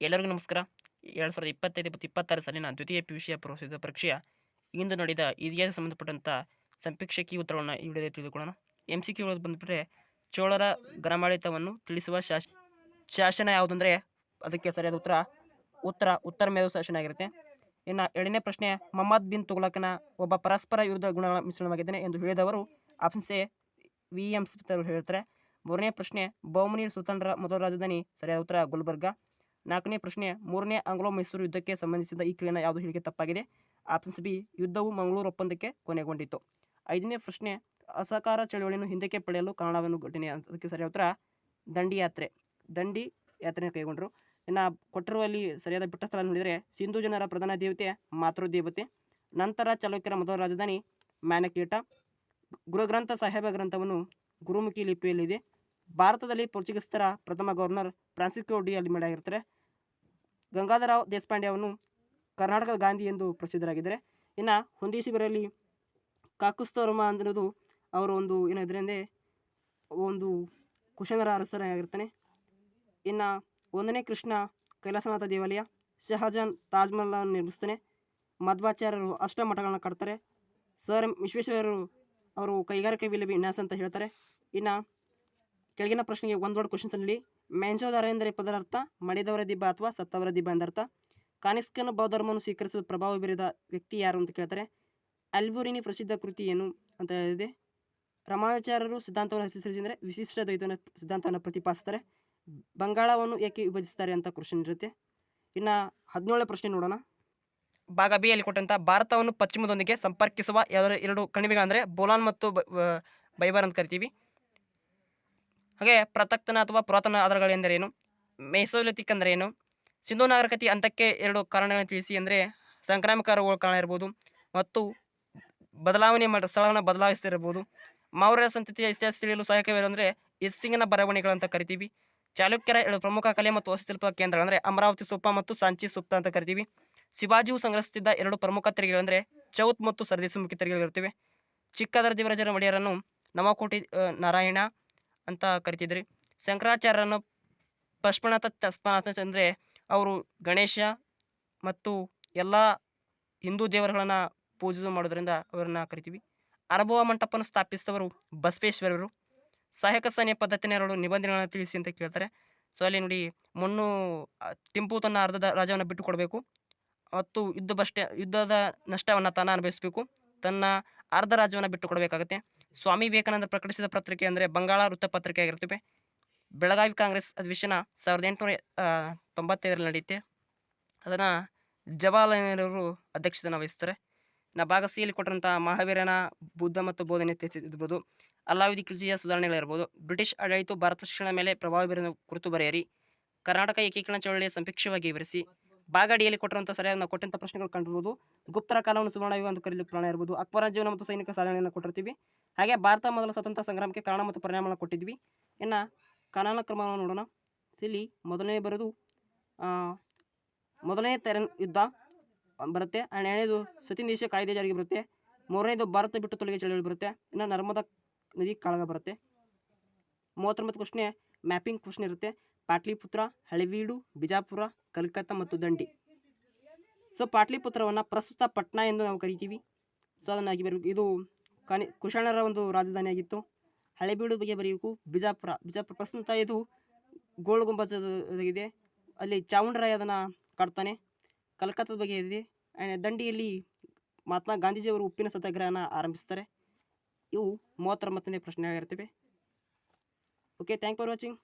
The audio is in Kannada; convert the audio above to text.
ಎಲ್ಲರಿಗೂ ನಮಸ್ಕಾರ. ಎರಡು ಸಾವಿರದ ಇಪ್ಪತ್ತೈದು ಮತ್ತು ಇಪ್ಪತ್ತಾರು ಸಾಲಿನ ದ್ವಿತೀಯ ಪಿ ಯು ಸಿಯ ಪರೀಕ್ಷೆಯ ಇಂದು ನಡೆದ ಇತಿಹಾಸ ಸಂಬಂಧಪಟ್ಟಂಥ ಸಂಪೀಕ್ಷಕಿ ಉತ್ತರವನ್ನು ಈ ವಿಡಿಯೋದಲ್ಲಿ ತಿಳಿದುಕೊಳ್ಳೋಣ. ಎಂ ಸಿ ಕ್ಯೂ ಬಂದುಬಿಟ್ರೆ ಚೋಳರ ಗ್ರಾಮಾಡಳಿತವನ್ನು ತಿಳಿಸುವ ಶಾಸ, ಶಾಸನ ಯಾವುದಂದರೆ ಅದಕ್ಕೆ ಸರಿಯಾದ ಉತ್ತರ ಉತ್ತರ ಉತ್ತರ ಮೇಧ ಶಾಸನ ಆಗಿರುತ್ತೆ. ಇನ್ನು ಎರಡನೇ ಪ್ರಶ್ನೆ, ಮೊಹಮ್ಮದ್ ಬಿನ್ ತುಘಲಕನ ಒಬ್ಬ ಪರಸ್ಪರ ವಿರುದ್ಧ ಗುಣಗಳ ಮಿಶ್ರಣವಾಗಿದ್ದಾನೆ ಎಂದು ಹೇಳಿದವರು ಆಪ್ಷನ್ ವಿ ಎಂ ಸಿ ಹೇಳ್ತಾರೆ ಮೂರನೇ ಪ್ರಶ್ನೆ ಬೌಮನಿ ಸುಲ್ತಾನರ ಮೊದಲ ರಾಜಧಾನಿ ಸರಿಯಾದ ಉತ್ತರ ಗುಲ್ಬರ್ಗ. ನಾಲ್ಕನೇ ಪ್ರಶ್ನೆ, ಮೂರನೇ ಆಂಗ್ಲೋ ಮೈಸೂರು ಯುದ್ಧಕ್ಕೆ ಸಂಬಂಧಿಸಿದ ಈ ಕ್ರಿಯೆನ ಯಾವುದು ಹೇಳಿಕೆ ತಪ್ಪಾಗಿದೆ? ಆಪ್ಷನ್ಸ್ ಬಿ ಯುದ್ಧವು ಮಂಗಳೂರು ಒಪ್ಪಂದಕ್ಕೆ ಕೊನೆಗೊಂಡಿತು ಐದನೇ ಪ್ರಶ್ನೆ, ಅಸಹಕಾರ ಚಳವಳಿಯನ್ನು ಹಿಂದಕ್ಕೆ ಪಡೆಯಲು ಕಾರಣವನ್ನು ಘಟನೆ? ಅದಕ್ಕೆ ಸರಿಯಾದ ಉತ್ತರ ದಂಡಿ ಯಾತ್ರೆ ದಂಡಿ ಯಾತ್ರೆಯನ್ನು ಕೈಗೊಂಡರು. ಇನ್ನು ಕೊಟ್ಟಿರುವಲ್ಲಿ ಸರಿಯಾದ ಬಿಟ್ಟ ಸ್ಥಳ ನೋಡಿದರೆ, ಸಿಂಧು ಜನರ ಪ್ರಧಾನ ದೇವತೆ ಮಾತೃ ದೇವತೆ ನಂತರ ಚಾಲುಕ್ಯರ ಮೊದಲ ರಾಜಧಾನಿ ಮ್ಯಾನಕೀಟ, ಗುರುಗ್ರಂಥ ಸಾಹೇಬ ಗ್ರಂಥವನ್ನು ಗುರುಮುಖಿ ಲಿಪಿಯಲ್ಲಿದೆ. ಭಾರತದಲ್ಲಿ ಪೋರ್ಚುಗೀಸ್ತರ ಪ್ರಥಮ ಗವರ್ನರ್ ಫ್ರಾನ್ಸಿಸ್ಕೋ ಡಿ ಅಲ್ಲಿ ಮಾಡಿರ್ತಾರೆ ಗಂಗಾಧರರಾವ್ ದೇಶಪಾಂಡೆ ಅವನು ಕರ್ನಾಟಕದ ಗಾಂಧಿ ಎಂದು ಪ್ರಸಿದ್ಧರಾಗಿದ್ದಾರೆ. ಇನ್ನು ಹೊಂದಿಸಿಬರಲ್ಲಿ ಕಾಕುಸ್ತವರ್ಮ ಅನ್ನೋದು ಅವರು ಒಂದು ಏನಾದ್ರೆ ಅಂದರೆ ಒಂದು ಕುಶನರ ಅರಸರಾಗಿರ್ತಾನೆ ಇನ್ನು ಒಂದನೇ ಕೃಷ್ಣ ಕೈಲಾಸನಾಥ ದೇವಾಲಯ, ಶಹಜಾನ್ ತಾಜ್ ಮಹಲ್ ನಿರ್ಮಿಸ್ತಾನೆ. ಮಧ್ವಾಚಾರ್ಯರು ಅಷ್ಟಮಠಗಳನ್ನು ಕಟ್ತಾರೆ. ಸರ್ ವಿಶ್ವೇಶ್ವರರು ಅವರು ಕೈಗಾರಿಕೆ ವಿನ್ಯಾಸ ಅಂತ ಹೇಳ್ತಾರೆ. ಇನ್ನು ಕೆಳಗಿನ ಪ್ರಶ್ನೆಗೆ ಒಂದು ವರ್ಡ್ ಕ್ವಶನ್ಸಲ್ಲಿ ಮೆಂಜೋದಾರ ಎಂದರೆ ಪದರ ಅರ್ಥ ಮಡಿದವರ ದಿಬ್ಬ ಅಥವಾ ಸತ್ತವರ ದಿಬ್ಬ ಎಂದರ್ಥ ಕಾನಿಸ್ಕನ್ ಬೌದ್ಧ ಧರ್ಮವನ್ನು ಸ್ವೀಕರಿಸುವ ಪ್ರಭಾವ ಬೀರಿದ ವ್ಯಕ್ತಿ ಯಾರು ಅಂತ ಕೇಳ್ತಾರೆ. ಅಲ್ಬೋರಿನಿ ಪ್ರಸಿದ್ಧ ಕೃತಿ ಏನು ಅಂತ ಹೇಳಿದೆ. ರಮಾಚಾರ್ಯರು ಸಿದ್ಧಾಂತವನ್ನು ಹೆಸರಿಸಿದರೆ ವಿಶಿಷ್ಟ ದ್ವೈತನ ಸಿದ್ಧಾಂತವನ್ನು ಪ್ರತಿಪಾದಿಸ್ತಾರೆ. ಬಂಗಾಳವನ್ನು ಏಕೆ ವಿಭಜಿಸ್ತಾರೆ ಅಂತ ಕ್ವಶನ್ ಇರುತ್ತೆ. ಇನ್ನು ಹದಿನೇಳನೇ ಪ್ರಶ್ನೆ ನೋಡೋಣ. ಭಾಗ ಬಿ ಅಲ್ಲಿ ಕೊಟ್ಟಂಥ ಭಾರತವನ್ನು ಪಶ್ಚಿಮದೊಂದಿಗೆ ಸಂಪರ್ಕಿಸುವ ಯಾವ್ದಾದ್ರು ಎರಡು ಕಣಿವೆಗಳಂದರೆ ಬೋಲಾನ್ ಮತ್ತು ಬೈಬರ್ ಅಂತ ಕರಿತೀವಿ. ಹಾಗೆ ಪ್ರತಕ್ತನ ಅಥವಾ ಪುರಾತನ ಆಧಾರಗಳೆಂದರೇನು ಮೆಸೋಲಿಥಿಕ್ ಅಂದರೆ ಏನು ಸಿಂಧು ನಾಗರಿಕತೆ ಅಂತಕ್ಕೆ ಎರಡು ಕಾರಣಗಳನ್ನು ತಿಳಿಸಿ ಅಂದರೆ ಸಾಂಕ್ರಾಮಿಕ ರೋಗಗಳ ಕಾರಣ ಇರ್ಬೋದು ಮತ್ತು ಬದಲಾವಣೆ ಮಾಡಿ, ಸ್ಥಳವನ್ನು ಬದಲಾಯಿಸ್ತಿರ್ಬೋದು ಮೌರ್ಯ ಸಂತತಿಯ ಇತಿಹಾಸ ತಿಳಿಯಲು ಸಹಾಯಕವೇನೆಂದರೆ ಇಸ್ಸಿಂಗನ ಅಂತ ಕರಿತೀವಿ. ಚಾಲುಕ್ಯರ ಎರಡು ಪ್ರಮುಖ ಕಲೆ ಮತ್ತು ವಾಸ್ತುಶಿಲ್ಪ ಕೇಂದ್ರಗಳು ಅಂದರೆ ಅಮರಾವತಿ ಸುಪ್ಪ ಮತ್ತು ಸಾಂಚಿ ಸುಪ್ತ ಅಂತ ಕರಿತೀವಿ. ಶಿವಾಜಿಯು ಸಂಗ್ರಹಿಸುತ್ತಿದ್ದ ಎರಡು ಪ್ರಮುಖ ತೆರಿಗೆಗಳೆಂದರೆ ಚೌತ್ ಮತ್ತು ಸರ್ದಿಸುಮುಖಿ ತೆರಿಗೆಗಳಿರ್ತವೆ ಚಿಕ್ಕದರ ದೇವರಾಜರ ಒಡೆಯರನ್ನು ನವಕೋಟಿ ನಾರಾಯಣ ಅಂತ ಕರಿತಿದ್ರಿ. ಶಂಕರಾಚಾರ್ಯರನ್ನು ಪಶ್ಪನಾಥ ತಸ್ಪನಾಥ ಅಂದರೆ ಅವರು ಗಣೇಶ ಮತ್ತು ಎಲ್ಲ ಹಿಂದೂ ದೇವರುಗಳನ್ನು ಪೂಜೆ ಮಾಡೋದ್ರಿಂದ ಅವರನ್ನು ಕರಿತೀವಿ. ಅನುಭವ ಮಂಟಪವನ್ನು ಸ್ಥಾಪಿಸಿದವರು ಬಸವೇಶ್ವರರು. ಸಹಾಯಕ ಸೈನ್ಯ ಪದ್ಧತಿನ ಎರಡು ನಿಬಂಧನೆಗಳನ್ನು ತಿಳಿಸಿ ಅಂತ ಕೇಳ್ತಾರೆ. ಸೊ ಅಲ್ಲಿ ನೋಡಿ ಮಣ್ಣು ತಿಂಪು ತನ್ನ ಅರ್ಧದ ರಾಜವನ್ನು ಬಿಟ್ಟು ಕೊಡಬೇಕು ಮತ್ತು ಯುದ್ಧ ಬಷ್ಟೆ ಯುದ್ಧದ ನಷ್ಟವನ್ನು ತಾನು ಅನುಭವಿಸಬೇಕು. ತನ್ನ ಅರ್ಧ ರಾಜ್ಯವನ್ನು ಬಿಟ್ಟು ಕೊಡಬೇಕಾಗುತ್ತೆ ಸ್ವಾಮಿ ವಿವೇಕಾನಂದ ಪ್ರಕಟಿಸಿದ ಪತ್ರಿಕೆ ಅಂದರೆ ಬಂಗಾಳ ವೃತ್ತಪತ್ರಿಕೆ ಆಗಿರ್ತವೆ ಬೆಳಗಾವಿ ಕಾಂಗ್ರೆಸ್ ಅಧಿವೇಶನ ಸಾವಿರದ ಎಂಟುನೂರ ತೊಂಬತ್ತೈದರಲ್ಲಿ ನಡೆಯುತ್ತೆ. ಅದನ್ನು ಜವಾಹರಲಾಲ್ ನೆಹರು ಅಧ್ಯಕ್ಷತೆಯನ್ನು ವಹಿಸ್ತಾರೆ. ನಾ ಭಾಗ ಸಿಯಲ್ಲಿ ಕೊಟ್ಟಂಥ ಮಹಾವೀರನ ಬುದ್ಧ ಮತ್ತು ಬೋಧನೆ ಇರ್ಬೋದು. ಅಲ್ಲಾವಿಧಿ ಕೃಷಿಯ ಸುಧಾರಣೆಗಳಿರ್ಬೋದು ಬ್ರಿಟಿಷ್ ಆಡಳಿತ ಭಾರತ ಶಿಕ್ಷಣ ಮೇಲೆ ಪ್ರಭಾವ ಬೀರಿದ ಕುರಿತು ಬರೆಯಿರಿ. ಕರ್ನಾಟಕ ಏಕೀಕರಣ ಚಳವಳಿಯ ಸಂಪೇಕ್ಷವಾಗಿ ವಿವರಿಸಿ. ಭಾಗ ಡಿಯಲ್ಲಿ ಕೊಟ್ಟಿರುವಂಥ ಸರಿಯಾದ ನಾವು ಕೊಟ್ಟಂಥ ಪ್ರಶ್ನೆಗಳು ಕಂಡಿರ್ಬೋದು. ಗುಪ್ತರ ಕಾಲವನ್ನು ಸುವರ್ಣಯುಗ ಅಂತ ಕರೆಯಲು ಪ್ರಾಣ ಇರ್ಬೋದು. ಅಕ್ಬರ ಜೀವನ ಮತ್ತು ಸೈನಿಕ ಸಾಧನೆಯನ್ನು ಕೊಟ್ಟಿರ್ತೀವಿ. ಹಾಗೆ ಭಾರತ ಮೊದಲ ಸ್ವತಂತ್ರ ಸಂಗ್ರಾಮಕ್ಕೆ ಕಾರಣ ಮತ್ತು ಪರಿಣಾಮಗಳನ್ನು ಕೊಟ್ಟಿದ್ವಿ. ಇನ್ನು ಕಾನೂನು ಕ್ರಮವನ್ನು ನೋಡೋಣ. ಇಲ್ಲಿ ಮೊದಲನೇ ಬರೋದು ಮೊದಲನೇ ತೆರ ಯುದ್ಧ ಬರುತ್ತೆ. ಎರಡನೇದು ಸತಿನಿದೇಶ ಕಾಯ್ದೆ ಜಾರಿಗೆ ಬರುತ್ತೆ. ಮೂರನೇದು ಭಾರತ ಬಿಟ್ಟು ತೊಲಗಿ ಚಳವಳಿ ಬರುತ್ತೆ. ಇನ್ನು ನರ್ಮದಾ ನದಿ ಕಾಳಗ ಬರುತ್ತೆ. ಮೂವತ್ತೊಂಬತ್ತು ಕ್ವಶ್ನೆ ಮ್ಯಾಪಿಂಗ್ ಪ್ರಶ್ನೆ ಇರುತ್ತೆ. ಪಾಟ್ಲಿಪುತ್ರ, ಹಳೆಬೀಡು, ಬಿಜಾಪುರ ಕಲ್ಕತ್ತಾ ಮತ್ತು ದಂಡಿ. ಸೊ ಪಾಟ್ಲಿಪುತ್ರವನ್ನು ಪ್ರಸ್ತುತ ಪಟ್ನಾ ಎಂದು ನಾವು ಕರಿತೀವಿ. ಸೊ ಅದನ್ನು ಆಗಿ ಇದು ಕಾನಿ, ಕುಶಾಣರ ಒಂದು ರಾಜಧಾನಿಯಾಗಿತ್ತು. ಹಳೆಬೀಡು ಬಗ್ಗೆ ಬರೆಯಬೇಕು. ಬಿಜಾಪುರ. ಬಿಜಾಪುರ ಪ್ರಸ್ತುತ ಇದು ಗೋಳು ಗುಂಬಜದಾಗಿದೆ. ಅಲ್ಲಿ ಚಾವುಂಡರಾಯ ಅದನ್ನು ಕಟ್ತಾನೆ ಕಲ್ಕತ್ತಾದ ಬಗ್ಗೆ ಇದೆ. ಆ್ಯಂಡ್ ದಂಡಿಯಲ್ಲಿ ಮಹಾತ್ಮ ಗಾಂಧೀಜಿಯವರು ಉಪ್ಪಿನ ಸತ್ಯಾಗ್ರಹನ ಆರಂಭಿಸ್ತಾರೆ. ಇವು ಮೂವತ್ತೊಂಬತ್ತನೇ ಪ್ರಶ್ನೆ ಆಗಿರ್ತವೆ ಓಕೆ ಥ್ಯಾಂಕ್ ಫಾರ್ ವಾಚಿಂಗ್